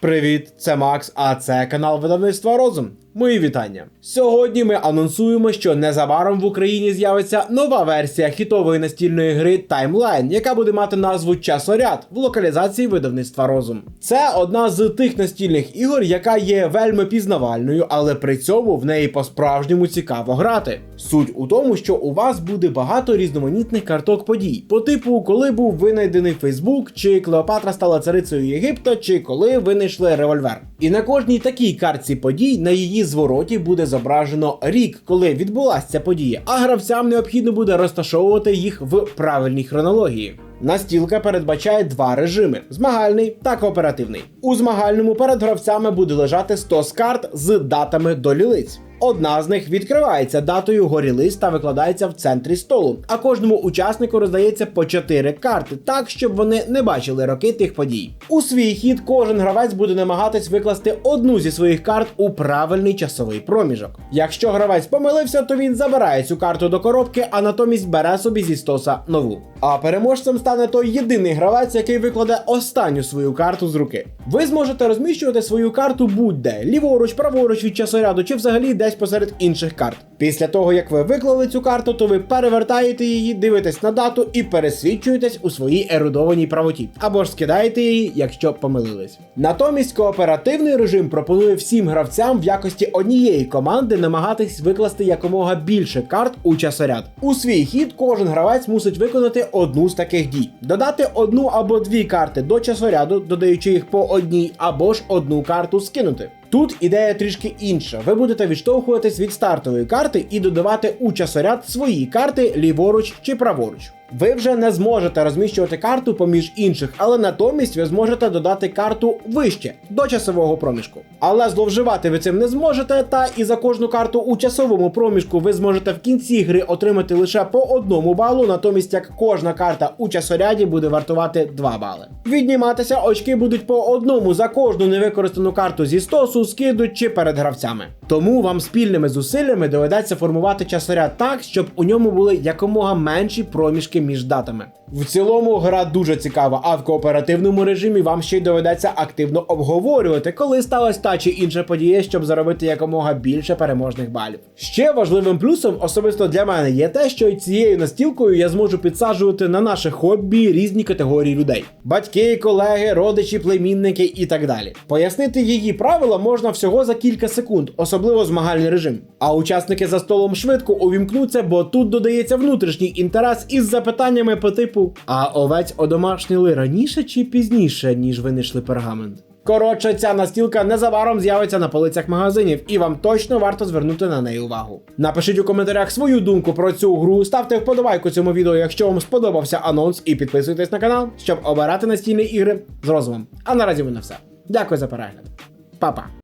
Привіт, це Макс, а це канал видавництва Розум. Мої вітання. Сьогодні ми анонсуємо, що незабаром в Україні з'явиться нова версія хітової настільної гри Timeline, яка буде мати назву Часоряд в локалізації видавництва Розум. Це одна з тих настільних ігор, яка є вельми пізнавальною, але при цьому в неї по-справжньому цікаво грати. Суть у тому, що у вас буде багато різноманітних карток подій, по типу, коли був винайдений Фейсбук, чи Клеопатра стала царицею Єгипта, чи коли винайшли револьвер. І на кожній такій картці подій на її звороті буде зображено рік, коли відбулася ця подія, а гравцям необхідно буде розташовувати їх в правильній хронології. Настілка передбачає два режими: змагальний та кооперативний. У змагальному перед гравцями буде лежати 100 з карт з датами до лілиць. Одна з них відкривається датою горілиць та викладається в центрі столу, а кожному учаснику роздається по 4 карти, так щоб вони не бачили роки тих подій. У свій хід кожен гравець буде намагатись викласти одну зі своїх карт у правильний часовий проміжок. Якщо гравець помилився, то він забирає цю карту до коробки, а натомість бере собі зі стоса нову. А переможцем стане той єдиний гравець, який викладе останню свою карту з руки. Ви зможете розміщувати свою карту будь-де ліворуч, праворуч від часоряду чи взагалі десь посеред інших карт. Після того, як ви виклали цю карту, то ви перевертаєте її, дивитесь на дату і пересвідчуєтесь у своїй ерудованій правоті, або ж скидаєте її, якщо помилились. Натомість кооперативний режим пропонує всім гравцям в якості однієї команди намагатись викласти якомога більше карт у часоряд. У свій хід кожен гравець мусить виконати одну з таких дій: додати одну або дві карти до часоряду, додаючи їх по одній, або ж одну карту скинути. Тут ідея трішки інша. Ви будете відштовхуватись від стартової карти і додавати у часоряд свої карти ліворуч чи праворуч. Ви вже не зможете розміщувати карту поміж інших, але натомість ви зможете додати карту вище до часового проміжку. Але зловживати ви цим не зможете, та і за кожну карту у часовому проміжку ви зможете в кінці гри отримати лише по одному балу, натомість як кожна карта у часоряді буде вартувати 2 бали. Відніматися очки будуть по одному за кожну невикористану карту зі стосу, скидуть перед гравцями. Тому вам спільними зусиллями доведеться формувати часоряд так, щоб у ньому були якомога менші проміжки між датами. В цілому гра дуже цікава, а в кооперативному режимі вам ще й доведеться активно обговорювати, коли сталася та чи інша подія, щоб заробити якомога більше переможних балів. Ще важливим плюсом, особисто для мене, є те, що цією настілкою я зможу підсаджувати на наше хобі різні категорії людей: батьки, колеги, родичі, племінники і так далі. Пояснити її правила можна всього за кілька секунд, особливо змагальний режим. А учасники за столом швидко увімкнуться, бо тут додається внутрішній інтерес із запитаннями по типу: А овець одомашніли раніше чи пізніше, ніж винайшли пергамент? Коротше, ця настілка незабаром з'явиться на полицях магазинів, і вам точно варто звернути на неї увагу. Напишіть у коментарях свою думку про цю гру, ставте вподобайку цьому відео, якщо вам сподобався анонс, і підписуйтесь на канал, щоб обирати настільні ігри з розумом. А наразі в мене все. Дякую за перегляд. Па-па!